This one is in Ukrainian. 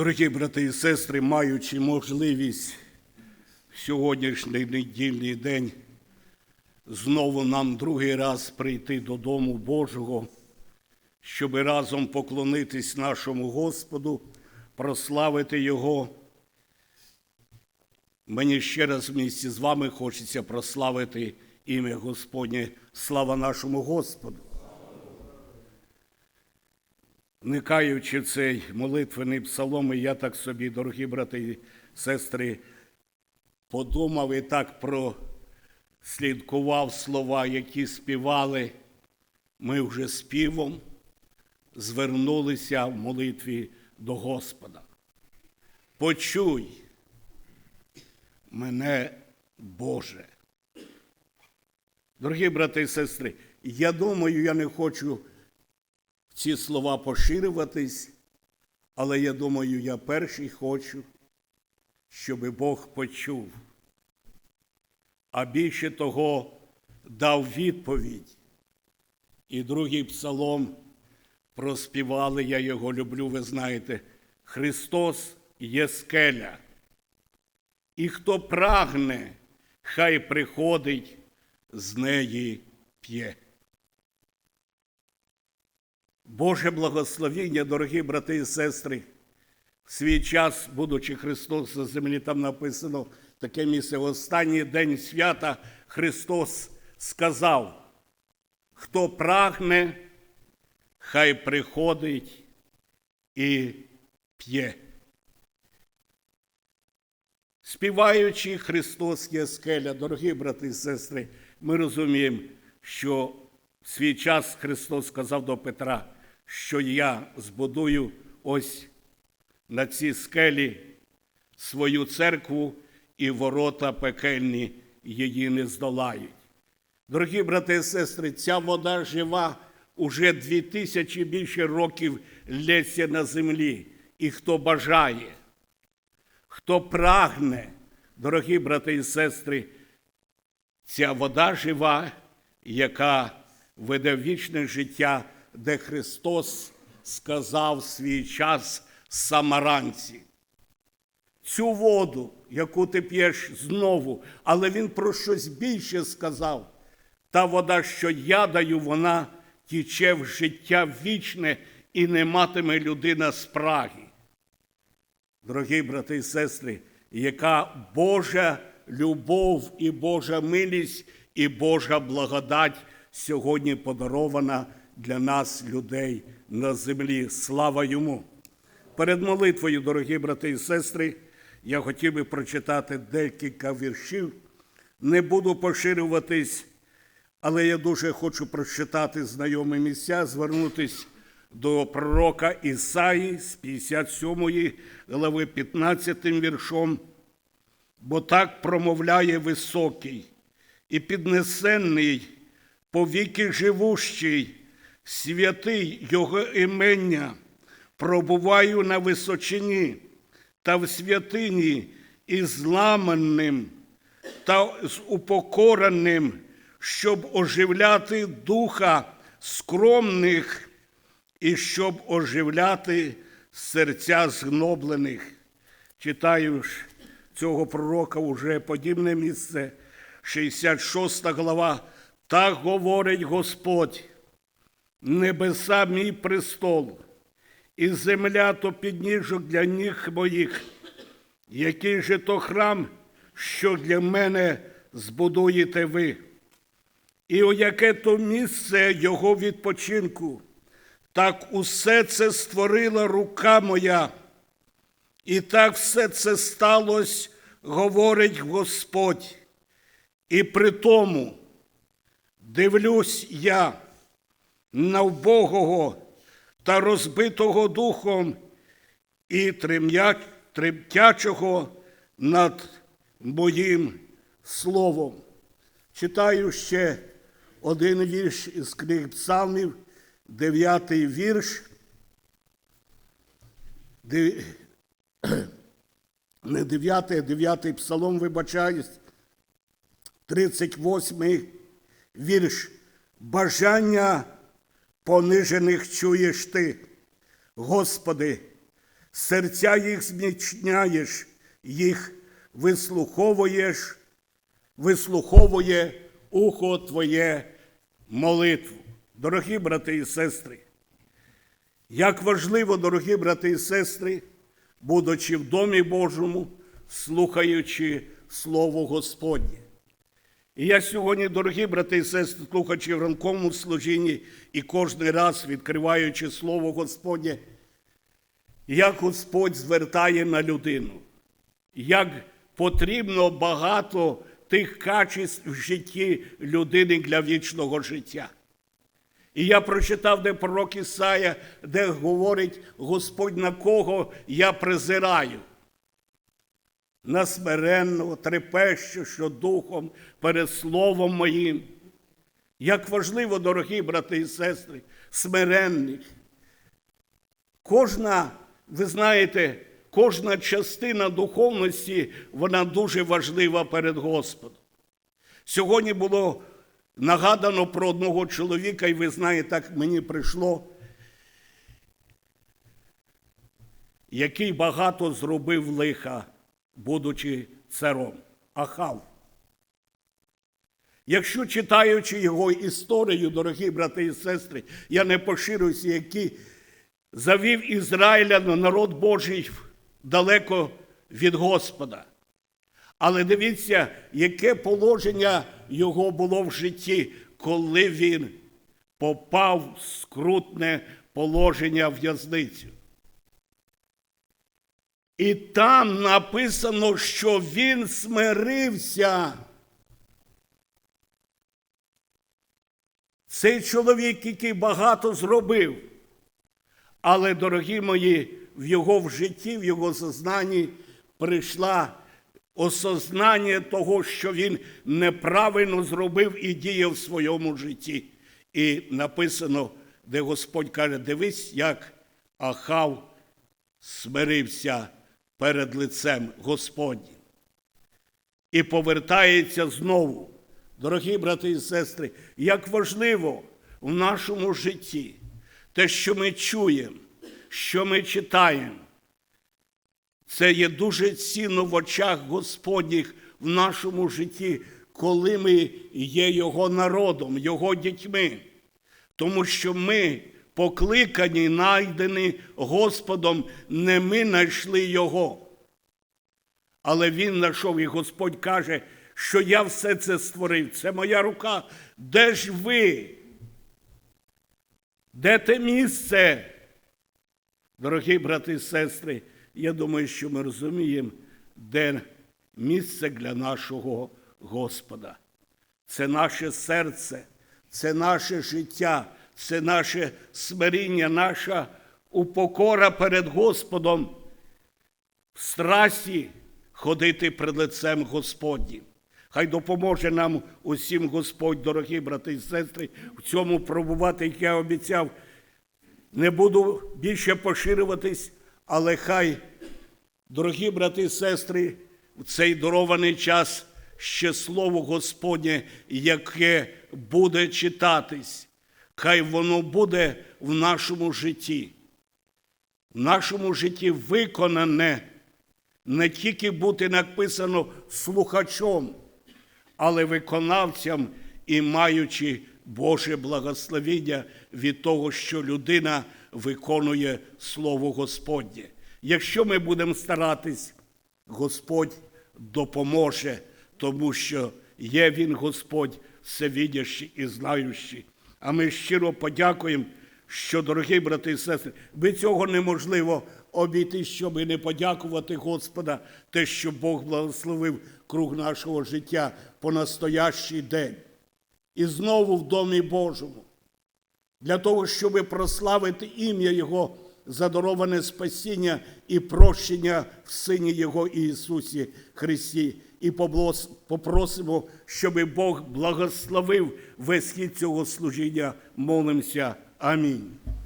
Дорогі брати і сестри, маючи можливість в сьогоднішній недільний день знову нам другий раз прийти додому Божого, щоб разом поклонитись нашому Господу, прославити Його. Мені ще раз в місті з вами хочеться прославити ім'я Господнє. Слава нашому Господу. Вникаючи цей молитвений псалом, і я так собі, дорогі брати і сестри, подумав і так прослідкував слова, які співали. Ми вже співом звернулися в молитві до Господа. Почуй мене, Боже. Дорогі брати і сестри, я думаю, я не хочу ці слова поширюватись, але я думаю, я перший хочу, щоб Бог почув. А більше того дав відповідь. І другий псалом проспівали, я його люблю, ви знаєте, Христос є скеля. І хто прагне, хай приходить, з неї п'є. Боже благословіння, дорогі брати і сестри, в свій час, будучи Христос на землі, там написано таке місце. В останній день свята Христос сказав, хто прагне, хай приходить і п'є. Співаючи Христос є скеля, дорогі брати і сестри, ми розуміємо, що в свій час Христос сказав до Петра, що я збудую ось на цій скелі свою церкву і ворота пекельні її не здолають. Дорогі брати і сестри, ця вода жива уже дві тисячі більше років лється на землі. І хто бажає, хто прагне, дорогі брати і сестри, ця вода жива, яка веде вічне життя, де Христос сказав свій час самаранці. Цю воду, яку ти п'єш знову, але він про щось більше сказав. Та вода, що я даю, вона тіче в життя вічне і не матиме людина спраги. Дорогі брати і сестри, яка Божа любов і Божа милість і Божа благодать сьогодні подарована для нас, людей на землі. Слава йому! Перед молитвою, дорогі брати і сестри, я хотів би прочитати декілька віршів. Не буду поширюватись, але я дуже хочу прочитати знайомі місця, звернутися до пророка Ісаї з 57 глави 15 віршом. Бо так промовляє високий і піднесенний, повіки живущий, святий Його імення, пробуваю на височині та в святині і зламаним та з упокореним, щоб оживляти духа скромних і щоб оживляти серця згноблених. Читаю ж цього пророка уже подібне місце, 66 глава. Так говорить Господь, небеса мій престол, і земля то підніжок для ніг моїх, який же то храм, що для мене збудуєте ви, і у яке то місце його відпочинку, так усе це створила рука моя, і так все це сталося, говорить Господь. І при тому дивлюсь я на вбогого та розбитого духом і тремтячого над моїм словом. Читаю ще один вірш із книг Псалмів, дев'ятий вірш. Де- Не дев'ятий, а дев'ятий псалом, вибачаюсь, 38 вірш. Бажання понижених чуєш ти. Господи, серця їх зміцняєш, їх вислуховуєш, вислуховує ухо Твоє молитву. Дорогі брати і сестри, як важливо, дорогі брати і сестри, будучи в домі Божому, слухаючи Слово Господнє. І я сьогодні, дорогі брати і сестри, слухачі в ранковому служінні і кожен раз відкриваючи Слово Господнє, як Господь звертає на людину, як потрібно багато тих качеств в житті людини для вічного життя. І я прочитав, де пророк Ісая, де говорить Господь, на кого я презираю. На смиренного, трепещущого духом перед Словом моїм. Як важливо, дорогі брати і сестри, смиренних. Кожна, ви знаєте, кожна частина духовності, вона дуже важлива перед Господом. Сьогодні було нагадано про одного чоловіка, і ви знаєте, так мені прийшло, який багато зробив лиха, будучи царом Ахав. Якщо читаючи його історію, дорогі брати і сестри, я не поширююся, який завів Ізраїля на народ Божий далеко від Господа. Але дивіться, яке положення його було в житті, коли він попав в скрутне положення в'язницю. І там написано, що він смирився. Цей чоловік, який багато зробив, але, дорогі мої, в його в житті, в його сознанні прийшла осознання того, що він неправильно зробив і діяв в своєму житті. І написано, де Господь каже: дивись, як Ахав смирився перед лицем Господнім. І повертається знову. Дорогі брати і сестри, як важливо в нашому житті те, що ми чуємо, що ми читаємо, це є дуже цінно в очах Господніх в нашому житті, коли ми є Його народом, Його дітьми. Тому що ми покликані, найдені Господом, не ми знайшли Його. Але Він знайшов, і Господь каже, що я все це створив. Це моя рука. Де ж ви? Де те місце? Дорогі брати і сестри, я думаю, що ми розуміємо, де місце для нашого Господа. Це наше серце, це наше життя, це наше смиріння, наша упокора перед Господом в страсті ходити перед лицем Господнім. Хай допоможе нам усім Господь, дорогі брати і сестри, в цьому пробувати, як я обіцяв. Не буду більше поширюватись, але хай, дорогі брати і сестри, в цей дарований час ще слово Господнє, яке буде читатись, хай воно буде в нашому житті. В нашому житті виконане не тільки бути написано слухачом, але виконавцям і маючи Боже благословіння від того, що людина виконує Слово Господнє. Якщо ми будемо старатись, Господь допоможе, тому що є Він Господь всевидящий і знаючий. А ми щиро подякуємо, що, дорогі брати і сестри, без цього неможливо обійти, щоб не подякувати Господа, те, що Бог благословив круг нашого життя по настоящий день. І знову в Домі Божому, для того, щоб прославити ім'я Його, задароване спасіння і прощення в Сині Його Ісусі Христі. І попросимо, щоб Бог благословив весь цього служіння. Молимося. Амінь.